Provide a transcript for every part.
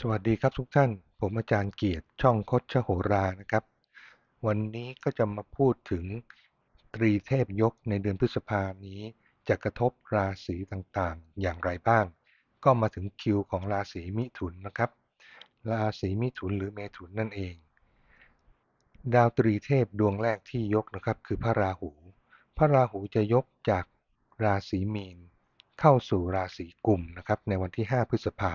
สวัสดีครับทุกท่าน ผมอาจารย์เกียรติช่องคดชโหรานะครับ วันนี้ก็จะมาพูดถึงตรีเทพยกในเดือนพฤษภานี้ จะกระทบราศีต่างๆ อย่างไรบ้าง ก็มาถึงคิวของราศีมิถุนนะครับ ราศีมิถุนหรือเมถุนนั่นเอง ดาวตรีเทพดวงแรกที่ยกนะครับ คือพระราหู พระราหูจะยกจากราศีมีน เข้าสู่ราศีกุมนะครับในวันที่ 5 พฤษภา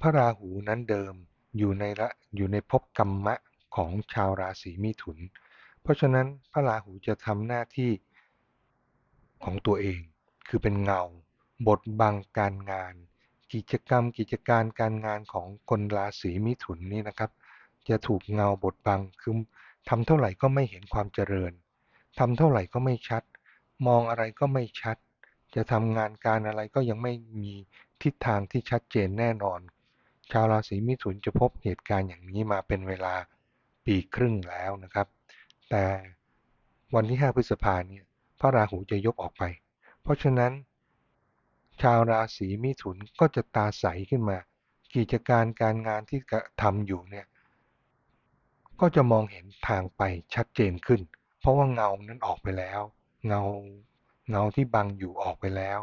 พระราหูนั้นเดิมอยู่ในละอยู่ในภพกรรมะของชาวราศีมิถุน เพราะฉะนั้นพระราหูจะทำหน้าที่ของตัวเอง คือเป็นเงา บทบังการงาน กิจกรรมกิจการการงานของคนราศีมิถุนนี่นะครับ จะถูกเงาบทบังคือทำเท่าไหร่ก็ไม่เห็นความเจริญทำเท่าไหร่ก็ไม่ชัด มองอะไรก็ไม่ชัด จะทำงานการอะไรก็ยังไม่มีทิศทางที่ชัดเจนแน่นอน ชาวราศีมิถุนจะพบเหตุการณ์อย่างนี้มาเป็นเวลาปีครึ่งแล้วนะครับ แต่วันที่ 5 พฤษภาเนี่ยพระราหูจะยกออกไป เพราะฉะนั้น ชาวราศีมิถุนก็จะตาใสขึ้นมา กิจการการงานที่ทำอยู่เนี่ยก็จะมองเห็นทางไปชัดเจนขึ้น เพราะว่าเงานั้นออกไปแล้ว เงาเงาที่บังอยู่ออกไปแล้ว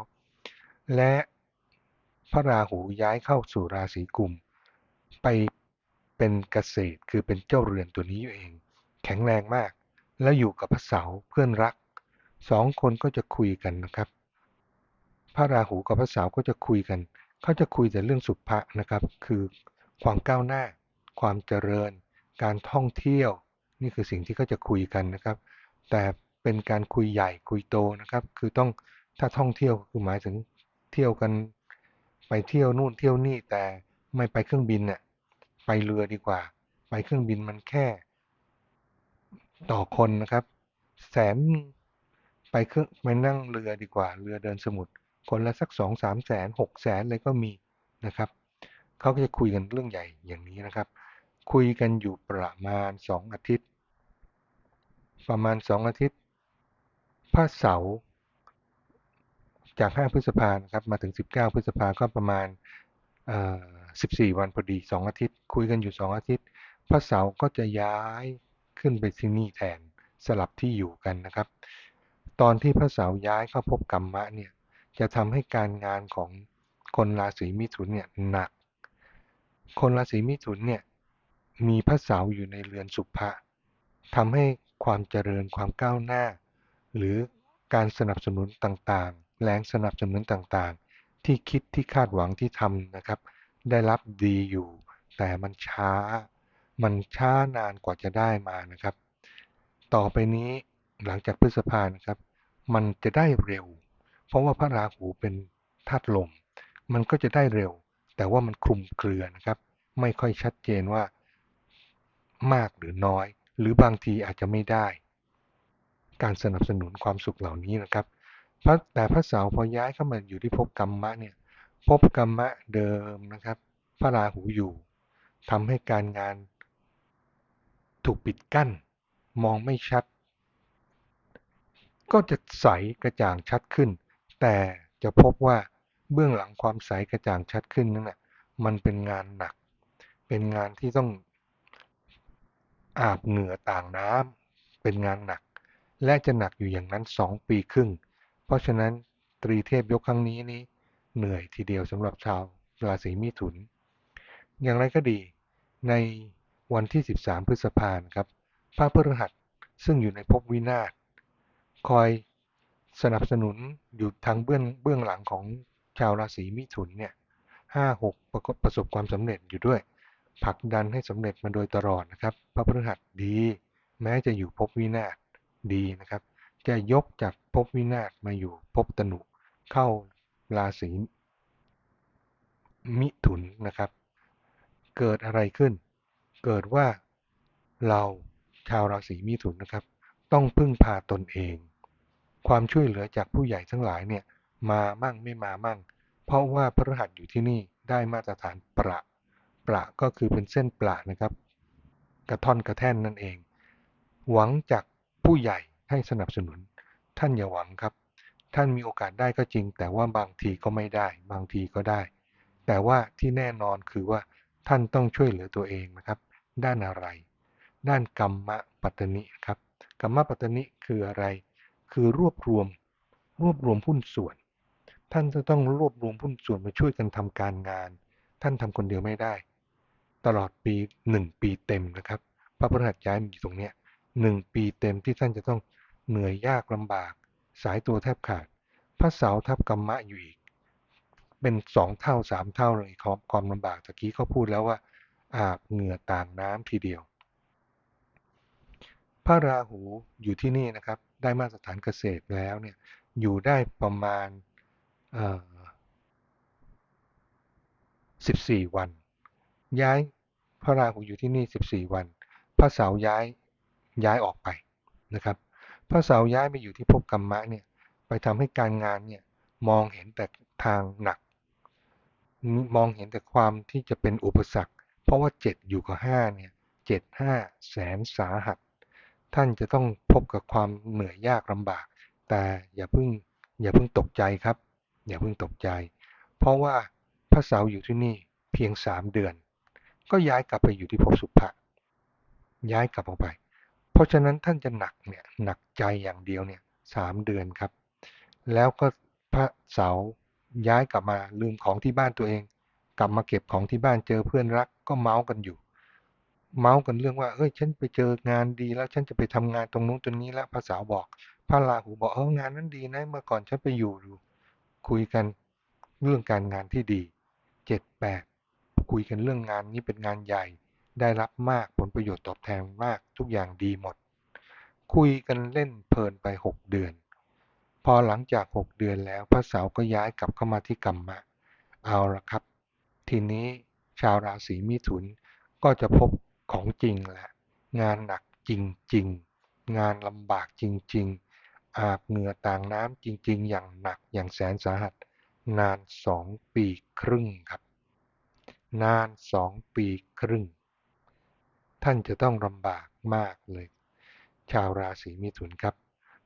และ พระราหูย้ายเข้าสู่ราศีกุม ไปเป็นเกษตรคือเป็นเจ้าเรือนตัวนี้เอง แข็งแรงมาก แล้วอยู่กับพระเสาเพื่อนรักสองคนก็จะคุยกันนะครับ พระราหูกับพระเสาก็จะคุยกัน เขาจะคุยแต่เรื่องสุภะนะครับ คือความก้าวหน้า ความเจริญ การท่องเที่ยว นี่คือสิ่งที่เขาจะคุยกันนะครับ แต่เป็นการคุยใหญ่คุยโตนะครับ คือต้องถ้าท่องเที่ยวคือหมายถึงเที่ยวกัน ไปเที่ยวนู่นเที่ยวนี่แต่ไม่ไปเครื่องบินเนี่ยไปเรือดีกว่า ไปเครื่องบินมันแค่ ต่อคนนะครับ แสนไปเครื่องไปนั่งเรือดีกว่า เรือเดินสมุทรคนละสักสองสามแสนหกแสนเลยก็มีนะครับเขาก็จะคุยกันเรื่องใหญ่อย่างนี้นะครับ คุยกันอยู่ประมาณสองอาทิตย์ ประมาณสองอาทิตย์พระเสาร์ จาก 5 พฤษภาครับมาถึง 19 พฤษภาก็ประมาณ 14 วันพอดี 2 อาทิตย์ คุยกันอยู่ 2 อาทิตย์ พระเสาร์ก็จะย้ายขึ้นไปที่นี่แทนสลับที่อยู่กันนะครับ ตอนที่พระเสาร์ย้ายเข้าพบกรรมะเนี่ยจะทำให้การงานของคนราศีมิถุนเนี่ยหนัก คนราศีมิถุนเนี่ยมีพระเสาร์อยู่ในเรือนสุภะทำให้ความเจริญความก้าวหน้า หรือการสนับสนุนต่างๆ แรงสนับสนุนต่างๆ ที่คิดที่คาดหวังที่ทำนะครับ ได้รับดีอยู่ แต่มันช้า มันช้านานกว่าจะได้มานะครับ ต่อไปนี้หลังจากพฤษภานะครับ มันจะได้เร็ว เพราะว่าพระราหูเป็นธาตุลม มันก็จะได้เร็ว แต่ว่ามันคลุมเครือนะครับ ไม่ค่อยชัดเจนว่ามากหรือน้อย หรือบางทีอาจจะไม่ได้ การสนับสนุนความสุขเหล่านี้นะครับ แต่พระเสาพอย้ายเข้ามาอยู่ที่ภพกรรมะเนี่ยภพกรรมะเดิมนะครับ พระราหูอยู่ทำให้การงานถูกปิดกั้น มองไม่ชัด ก็จะใสกระจ่างชัดขึ้น แต่จะพบว่าเบื้องหลังความใสกระจ่างชัดขึ้นนั่นแหละมันเป็นงานหนัก เป็นงานที่ต้องอาบเหงื่อต่างน้ำเป็นงานหนัก และจะหนักอยู่อย่างนั้นสองปีครึ่ง เพราะฉะนั้นตรีเทพยกครั้งนี้นี้เหนื่อยทีเดียวสำหรับชาวราศีมิถุน อย่างไรก็ดีในวันที่ 13 พฤษภาคมครับพระพฤหัสซึ่งอยู่ในภพวินาศคอยสนับสนุนอยู่ทางเบื้องเบื้องหลังของชาวราศีมิถุนเนี่ยห้าหกประประสบความสำเร็จอยู่ด้วยผลักดันให้สำเร็จมาโดยตลอดนะครับ พระพฤหัสดี แม้จะอยู่ภพวินาศดีนะครับ จะยกจากภพวินาศมาอยู่ภพตนุ เข้าราศีมิถุนนะครับ เกิดอะไรขึ้น เกิดว่าเราชาวราศีมิถุนนะครับ ต้องพึ่งพาตนเอง ความช่วยเหลือจากผู้ใหญ่ทั้งหลายเนี่ยมามั่งไม่มามั่ง เพราะว่าพระรหัสอยู่ที่นี่ได้มาตรฐานประประก็คือเป็นเส้นประนะครับ กระท่อนกระแท่นนั่นเอง หวังจากผู้ใหญ่ ให้สนับสนุน ท่านอย่าหวังครับ ท่านมีโอกาสได้ก็จริง แต่ว่าบางทีก็ไม่ได้ บางทีก็ได้ แต่ว่าที่แน่นอนคือว่าท่านต้องช่วยเหลือตัวเองนะครับ ด้านอะไร ด้านกรรมปัตตนิครับกรรมปัตตนิคืออะไร คือรวบรวมรวบรวมหุ้นส่วน ท่านจะต้องรวบรวมหุ้นส่วนมาช่วยกันทำการงาน ท่านทำคนเดียวไม่ได้ ตลอดปีหนึ่งปีเต็มนะครับพระพฤหัสย้ายอยู่ตรงเนี้ยหนึ่งปีเต็มที่ท่านจะต้อง เหนื่อยยากลำบาก สายตัวแทบขาด พระเสาทับกรรมะอยู่อีก เป็นสองเท่าสามเท่าเลยความความลำบากตะกี้เขาพูดแล้วว่า อาบเหงื่อต่างน้ำทีเดียว พระราหูอยู่ที่นี่นะครับ ได้มาตรฐานเกษตรแล้วเนี่ยอยู่ได้ประมาณเอ่อ14 วัน ย้ายพระราหูอยู่ที่นี่ 14 วัน พระเสาย้ายย้ายออกไปนะครับ พระเสาย้ายไปอยู่ที่ภพกรรมะเนี่ยไปทำให้การงานเนี่ยมองเห็นแต่ทางหนัก มองเห็นแต่ความที่จะเป็นอุปสรรค เพราะว่า7อยู่กับ5เนี่ย7 5แสนสาหัส ท่านจะต้องพบกับความเหนื่อยยากลำบาก แต่อย่าเพิ่งอย่าเพิ่งตกใจครับ อย่าเพิ่งตกใจ เพราะว่าพระเสาอยู่ที่นี่เพียง3เดือน ก็ย้ายกลับไปอยู่ที่ภพสุภะย้ายกลับออกไป เพราะฉะนั้นท่านจะหนักเนี่ยหนักใจอย่างเดียวเนี่ยสามเดือนครับ แล้วก็พระเสาย้ายกลับมาลืมของที่บ้านตัวเอง กลับมาเก็บของที่บ้านเจอเพื่อนรักก็เมาส์กันอยู่ เมาส์กันเรื่องว่าเอ้ยฉันไปเจองานดีแล้วฉันจะไปทำงานตรงนู้นตรงนี้แล้วพระสาร์บอก พระราหูบอกเอองานนั้นดีนะเมื่อก่อนฉันไปอยู่ดูคุยกันเรื่องการงานที่ดีเจ็ดแปดคุยกันเรื่องงานนี้เป็นงานใหญ่ ได้รับมากผลประโยชน์ตอบแทนมากทุกอย่างดีหมด คุยกันเล่นเพลินไปหกเดือน พอหลังจากหกเดือนแล้วพระเสาร์ก็ย้ายกลับเข้ามาที่กรรมะ เอาละครับ ทีนี้ชาวราศีมิถุนก็จะพบของจริงแหละ งานหนักจริง ๆ งานลำบากจริง ๆ อาบเหงื่อต่างน้ำจริง ๆ อย่างหนักอย่างแสนสาหัส นานสองปีครึ่งครับ นานสองปีครึ่ง ท่านจะต้องลำบากมากเลย ชาวราศีมิถุนครับ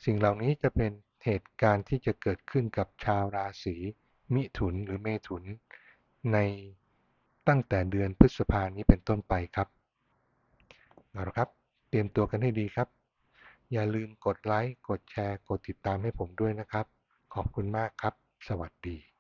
สิ่งเหล่านี้จะเป็นเหตุการณ์ที่จะเกิดขึ้นกับชาวราศีมิถุนหรือเมถุน ในตั้งแต่เดือนพฤษภานี้เป็นต้นไปครับเอาละครับ เตรียมตัวกันให้ดีครับ อย่าลืมกดไลค์ กดแชร์ กดติดตามให้ผมด้วยนะครับ ขอบคุณมากครับ สวัสดี